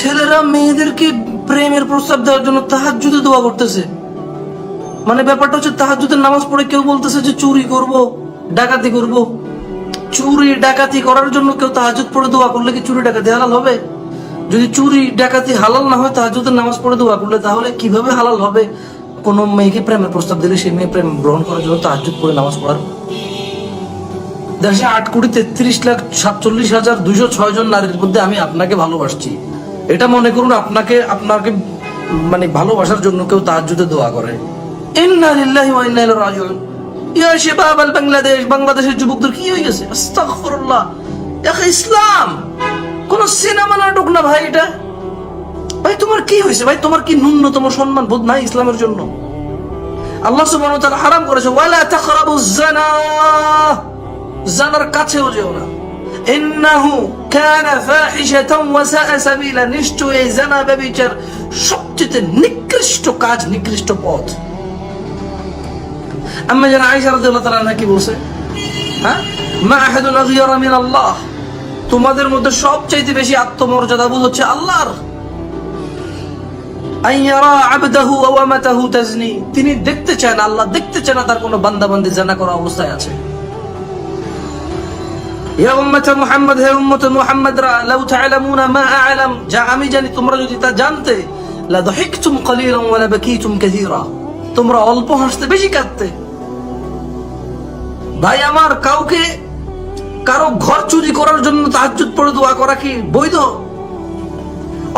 ছেলেরা মেয়েদেরকে প্রেমের প্রস্তাব দেওয়ার জন্য তাহাজ্জুদে দোয়া করতেছে। মানে ব্যাপারটা হচ্ছে তাহাজ্জুদের নামাজ পড়ে কেউ বলতেছে যে চুরি করব, ডাকাতি করব। চুরি, ডাকাতি করার জন্য কেউ তাহাজ্জুদ পড়ে দোয়া করলে কি চুরি, ডাকাতি হালাল হবে? যদি চুরি, ডাকাতি হালাল না হয়, তাহাজ্জুদের নামাজ পড়ে দোয়া করলে তাহলে কীভাবে হালাল হবে? কোন মেয়েকে প্রেমের প্রস্তাব দিলে সেই মেয়ে প্রেম গ্রহণ করার জন্য তাহাজ্জুদ পড়ে নামাজ পড়ার। দেশে আট কোটি তেত্রিশ লাখ সাতচল্লিশ হাজার দুইশো ছয় জন নারীর মধ্যে আমি আপনাকে ভালোবাসছি। এটা মনে করুন আপনাকে আপনাকে মানে ভালোবাসার জন্য কেউ তাহাজ্জুদে দোয়া করে। বাংলাদেশ, বাংলাদেশের যুবকদের কি হয়ে গেছে? ইসলাম। কোন সিনেমা নাটক না ভাই এটা? ভাই, তোমার কি হয়েছে? ভাই, তোমার কি ন্যূনতম সম্মান বোধ নাই ইসলামের জন্য? আল্লাহ সুবহানাহু ওয়া তাআলা হারাম করেছে। ওয়ালা তাকরাবুজ জানা। জানার কাছেও যেও না। ইন্নাহু কানা ফাহিশাতান ওয়া সাআ সাবিলা নিশ্চয় এই জানা ব্যভিচার সবচেয়ে নিকৃষ্ট কাজ, নিকৃষ্ট পথ। আম্মা জানা আয়েশা রাদিয়াল্লাহু তাআলা আনহা কি বলছে? হ্যাঁ? মা আহাদুন আগিয়ারা মিন আল্লাহ। তোমাদের মধ্যে সবচাইতে বেশি আত্মমর্যাদাবোধ হচ্ছে আল্লাহর। তিনি দেখতে চান, আল্লাহ দেখতে চান তার কোনো বান্দা বান্দি জানা করা অবস্থায় আছে। ইয়া মুহাম্মদ, হে লাউ তা'লামুনা মা যা আমি জানি, তোমরা যদি তা জানতে লা ওয়া লা বাকিতুম কাসীরা। তোমরা অল্প হাসতে, বেশি কাঁদতে। ভাই, আমার কাউকে কারও ঘর চুরি করার জন্য তাহাজ্জুদ পড়ে দোয়া করা কি বৈধ?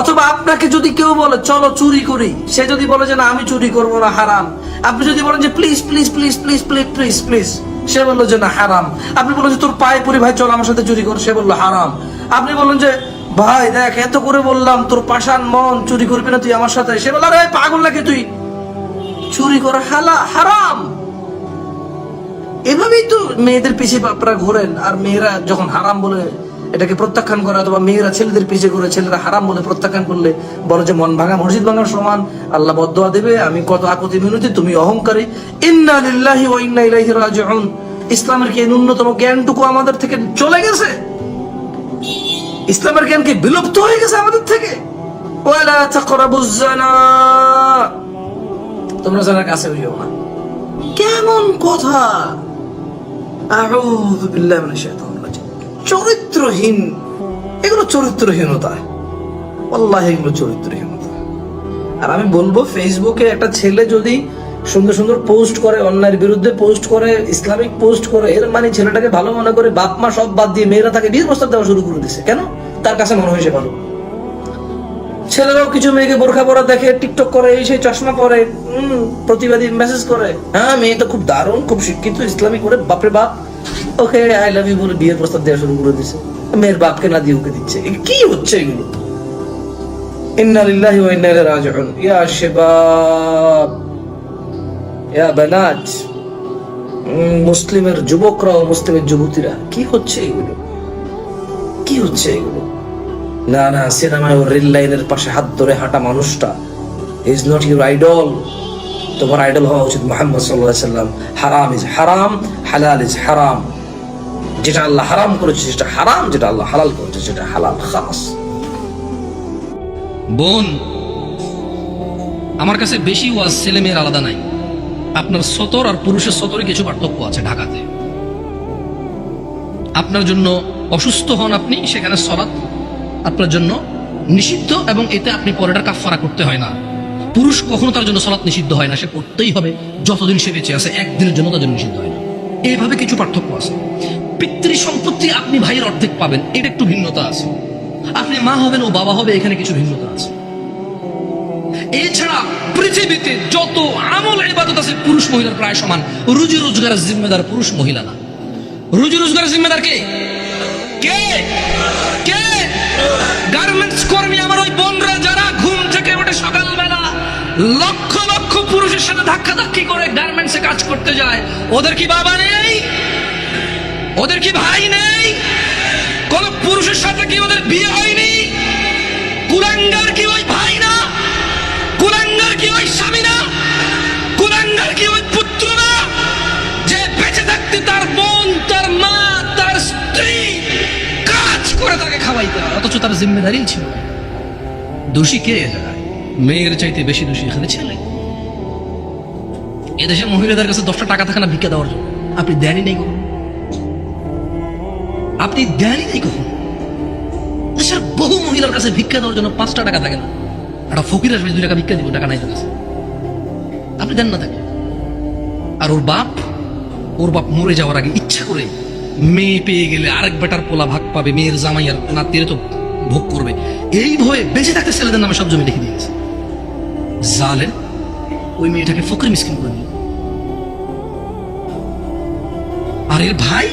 অথবা আপনাকে যদি কেউ বলে, চলো চুরি করি, সে যদি বলে যে, না, আমি চুরি করব না, হারাম। আপনি যদি বলেন যে please please please please please please please. সে বলল যে, না, হারাম। আপনি বললেন যে, তোর পায়ে পরি ভাই, চল আমার সাথে চুরি কর। সে বলল, হারাম। আপনি বললেন যে, ভাই, দেখ, এত করে বললাম, তোর পাশান মন চুরি করবি না তুই আমার সাথে? সে বলল, আরে, পাগল নাকি তুই? চুরি করা হালা, হারাম। এভাবেই তো মেয়েদের পিছিয়ে আপনারা ঘোরেন, আর মেয়েরা যখন হারাম বলে এটাকে প্রত্যাখ্যান করে অথবা মেয়েরা ছেলেদের পিছিয়ে করে ছেলেরা হারাম বলে প্রত্যাখ্যান করলে বলে যে মন ভাঙা, মসজিদ ভাঙার সমান। আল্লাহ বদোয়া দেবে, আমি কত আকতি মিনতি, তুমি অহংকারী। ইসলামের কি ন্যূনতম জ্ঞানটুকু আমাদের থেকে চলে গেছে? ইসলামের জ্ঞান কি বিলুপ্ত হয়ে গেছে আমাদের থেকে? তোমরা জানার কাছে হইও না। কেমন কথা? আউযু বিল্লাহি মিনাশ চরিত্রহীন। এগুলো চরিত্রহীনতা। আল্লাহ এগুলো চরিত্রহীনতা। আর আমি বলব ফেসবুকে একটা ছেলে যদি সুন্দর সুন্দর পোস্ট করে অন্যায়ের বিরুদ্ধে পোস্ট করে ইসলামিক পোস্ট করে, এর মানে ছেলেটাকে ভালো মনে করে বাপ মা সব বাদ দিয়ে মেয়েরা তাকে বিয়ের প্রস্তাব দেওয়া শুরু করে দিছে। কেন? তার কাছে মনে হয়েছে ভালো। ছেলেরাও কিছু মেয়েকে বোরখা পরা দেখে টিকটক করে এই সেই চশমা পরে প্রতিবাদী মেসেজ করে। হ্যাঁ মেয়ে তো খুব দারুণ, খুব শিক্ষিত ইসলামিক করে, বাপরে বাপ। ওকে আই লাভ ইউ বলে বিয়ের প্রস্তাব দেওয়া শুরু করে দিছে। মেয়ের বাপকে না দিয়ে ওকে দিচ্ছে। কি হচ্ছে এগুলো? ইন্না লিল্লাহি ওয়া ইন্না ইলাইহি রাজিউন। ইয়া ইয়া বানাত। মুসলিমের যুবকরা ও মুসলিমের যুবতীরা, কি হচ্ছে এগুলো? কি হচ্ছে এগুলো? না না, সিনেমায় ও রেল লাইনের পাশে হাত ধরে হাঁটা মানুষটা ইজ নট ইউর আইডল তোমার আইডল হওয়া উচিত মোহাম্মদ সাল্লাহ সাল্লাম হারাম ইজ হারাম, হালাল ইজ হারাম। যেটা আল্লাহ হারাম করেছে সেটা হারাম, যেটা আল্লাহ হালাল করেছে, সেটা হালাল খাস বোন, আমার কাছে বেশি ওয়াজ ছেলে মেয়ের আলাদা নাই। আপনার সতর আর পুরুষের সতরে কিছু পার্থক্য আছে ঢাকাতে। আপনার জন্য অসুস্থ হন আপনি, সেখানে সলাৎ। আপনার জন্য নিষিদ্ধ এবং এতে আপনি পরেটা কাফারা করতে হয় না। পুরুষ কখনো তার জন্য সলাৎ নিষিদ্ধ হয় না, সে করতেই হবে। যতদিন সে বেঁচে আছে, একদিনের জন্য তার জন্য নিষিদ্ধ হয় না। এইভাবে কিছু পার্থক্য আছে। আপনি ভাইয়ের অর্ধেক পাবেন, এটা একটু ভিন্নতা আছে। আপনি মা হবেন, ও বাবা হবে, এখানে কিছু ভিন্নতা আছে। এছাড়া পৃথিবীতে যত আমল ইবাদত আছে, পুরুষ মহিলার প্রায় সমান। রুজি রোজগারের জিম্মেদার পুরুষ মহিলা না। রুজি রোজগারের জিম্মেদার কে? কে? কে? গার্মেন্টস কর্মী আমার ওই বোনরা যারা ঘুম থেকে ওঠে সকালবেলা, লক্ষ লক্ষ পুরুষের সাথে ধাক্কা ধাক্কি করে গার্মেন্টসে কাজ করতে যায়। ওদের কি বাবা নেই? ওদের কি ভাই নেই? কোন পুরুষের সাথে কি ওদের বিয়ে হয়নি? কুলাঙ্গার কি ওই ভাই না? কুলাঙ্গার কি ওই স্বামী না? কুলাঙ্গার কি ওই পুত্র না? যে বেঁচে থাকতে তার বোন, তার মা, তার স্ত্রী কাজ করে তাকে খাওয়াইতে হয়, অথচ তার জিম্মেদারি ছিল। দোষী কে মেয়ের চাইতে বেশি দোষী এখানে ছেলে। এদেশে মহিলাদের কাছে দশটা টাকা থাকে না ভিক্ষা দেওয়ার জন্য। আপনি দেনই নেই কখন আপনি দেনই নেই কখন? দেশের বহু মহিলার কাছে ভিক্ষা দেওয়ার জন্য পাঁচটা টাকা থাকে না। একটা ফকির আসবে, দুই টাকা ভিক্ষা দিব, টাকা নাই কাছে। আপনি দেন না তাকে। আর ওর বাপ ওর বাপ মরে যাওয়ার আগে ইচ্ছা করে মেয়ে পেয়ে গেলে আরেক বেটার পোলা ভাগ পাবে, মেয়ের জামাই আর নাতিরে তো ভোগ করবে। এই ভয়ে বেঁচে থাকতে ছেলেদের নামে সব জমি লিখে দিয়েছে জালেন ওই মেয়েটাকে ফকরি মিসকিন করে দিল। আর এর ভাই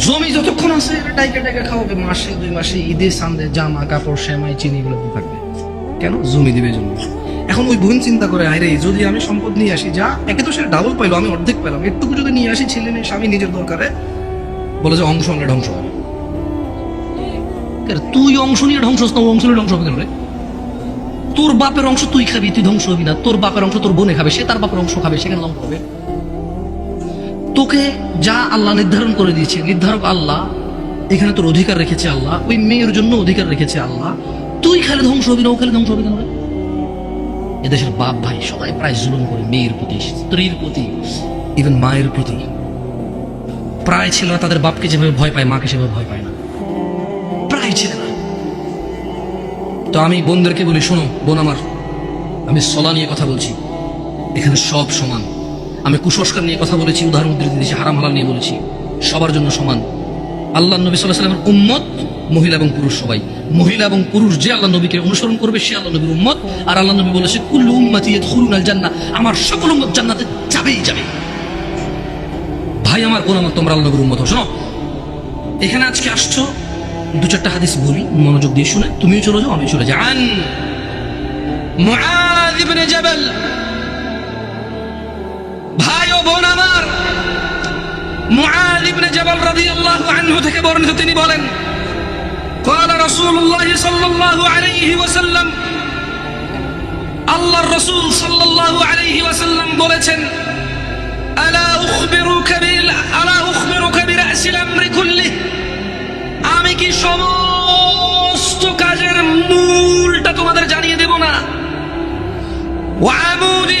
জমি যতক্ষণ আছে এটা ডাইকা ডাইকা খাওয়াবে, মাসে দুই মাসে ঈদে, সান্দে, জামা, কাপড়, সেমাই, চিনি এগুলো থাকবে। কেন? জমি দিবে জমি এখন ওই বোন চিন্তা করে আরে যদি আমি সম্পদ নিয়ে আসি, যা, একে তো সে ডাবল পাইলো, আমি অর্ধেক পেলাম একটুকু যদি নিয়ে আসি, ছেলে মেয়ে, স্বামী নিজের দরকারে, বলে যে অংশ হলে ধ্বংস হবে। তুই অংশ নিয়ে ধ্বংস না অংশ নিয়ে ধ্বংস হবে কেন রে? তোর বাপের অংশ তুই খাবি, তুই ধ্বংস হবি না। তোর বাপের অংশ তোর বোনে খাবে, সে তার বাপের অংশ খাবে সেখানে ধ্বংস হবে? তোকে যা আল্লাহ নির্ধারণ করে দিয়েছে, নির্ধারক আল্লাহ, এখানে তোর অধিকার রেখেছে আল্লাহ, ওই মেয়ের জন্য অধিকার রেখেছে আল্লাহ। তুই খালি ধ্বংস হবি না, ও খালি ধ্বংস হবে কেন এদেশের বাপ ভাই সবাই প্রায় জুলুম করে মেয়ের প্রতি, স্ত্রীর প্রতি ইভেন মায়ের প্রতি। প্রায় ছেলেরা তাদের বাপকে যেভাবে ভয় পায়, মাকে সেভাবে ভয় পায় না। প্রায় ছেলেরা। তো আমি বোনদেরকে বলি, শোনো, বোন আমার, আমি সলা নিয়ে কথা বলছি। এখানে সব সমান। আমি কুসংস্কার নিয়ে কথা বলেছি, উদাহরণ উদ্ধৃতি দিয়েছি, হারাম হালাল নিয়ে বলেছি। সবার জন্য সমান। আল্লাহ নবী সাল্লাহ সাল্লামের উম্মত, মহিলা এবং পুরুষ সবাই। মহিলা এবং পুরুষ যে আল্লাহ নবীকে অনুসরণ করবে, সে আল্লাহ নবীর উম্মত। আর আল্লাহ নবী বলেছে, কুল্লু উম্মতি ইয়াদখুলুনা আল জান্নাহ আমার সকল উম্মত জান্নাতে যাবেই যাবে। ভাই আমার, বোন আমার, তোমরা আল্লাহ নবীর উম্মত। শোনো, এখানে আজকে আসছো, দু চারটা হাদিস বলি, মনোযোগ দিয়ে শুনে, তুমিও চলে যাও আমি চলে জাবাল ভাই ও বোন আমার মুআয ইবনে জাবাল রাদিয়াল্লাহু আনহু থেকে বর্ণিত তিনি বলেন قال رسول الله صلى الله عليه وسلم আল্লাহর রাসূল সাল্লাল্লাহু আলাইহি ওয়াসাল্লাম বলেছেন আলা উখবিরুকা বিল আলা উখবিরুকা বিরাসিল আমরি কুল্লিহি আমি কি সমস্ত কাজের মূলটা তোমাদের জানিয়ে দেব না ওয়ামুদিহি ওয়া যিরওয়াতি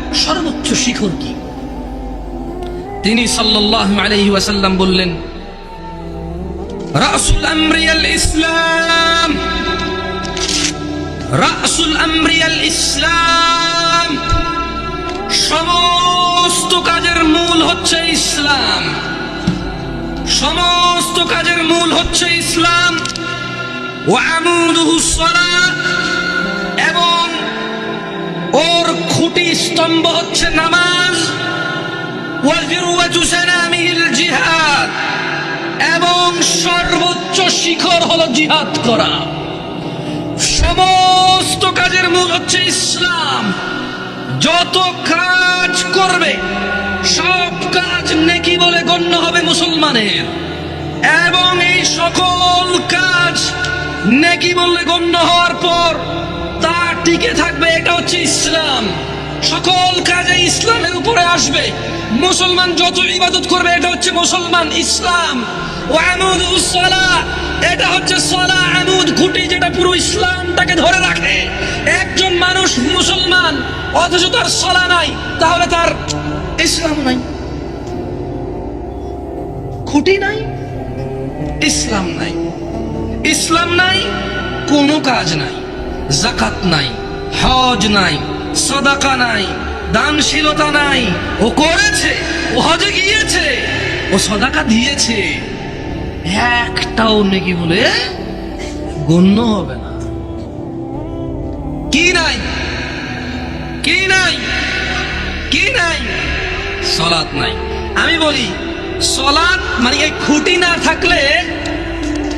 সর্বোচ্চ শিখর কি? তিনি সাল্লাল্লাহু আলাইহি ওয়াসাল্লাম বললেন, রাসুল আমরিয়াল ইসলাম, রাসুল আমরিয়াল ইসলাম, সমস্ত কাজের মূল হচ্ছে ইসলাম। সমস্ত কাজের মূল হচ্ছে ইসলাম। এবং ওর খুঁটি স্তম্ভ হচ্ছে নামাজ। জিহাদ। এবং সর্বোচ্চ শিখর হলো জিহাদ করা। সমস্ত কাজের মূল হচ্ছে ইসলাম। যত কাজ করবে, সব কাজ নেকি বলে গণ্য হবে মুসলমানের। এবং এই সকল কাজ নেকি বললে গণ্য হওয়ার পর হচ্ছে ইসলাম। সকল কাজে ইসলামের উপরে আসবে। মুসলমান যত ইবাদত করবে, এটা হচ্ছে মুসলমান ইসলাম। ও আমুদ এটা হচ্ছে সলা আমুদ খুঁটি যেটা পুরো ইসলামটাকে ধরে রাখে। একজন মানুষ মুসলমান, অথচ তার সলা নাই, তাহলে তার ইসলাম নাই। খুঁটি নাই, ইসলাম নাই। ইসলাম নাই, কোনো কাজ নাই, জাকাত নাই। হজ নাই, সদাকা নাই, দানশীলতা নাই। ও করেছে, ও হজে গিয়েছে, ও সদাকা দিয়েছে। একটাও নেকি বলে গণ্য হবে না। কি নাই? কি নাই? কি নাই? সলাৎ নাই। আমি বলি, সলাৎ মানে খুঁটি না থাকলে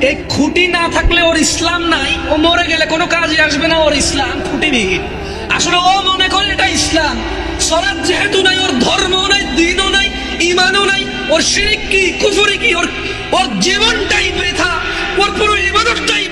এই খুঁটি না থাকলে ওর ইসলাম নাই। ও মরে গেলে কোনো কাজে আসবে না ওর ইসলাম। খুঁটি বিহীন। আসলে ও মনে করে এটা ইসলাম। সরাজ যেহেতু নাই, ওর ধর্ম নাই, দিনও নাই ইমানও নাই, ওর শিরিক কি, কুফুরি কি, ওর ওর জীবনটাই বৃথা। ওর পুরো ইমানটাই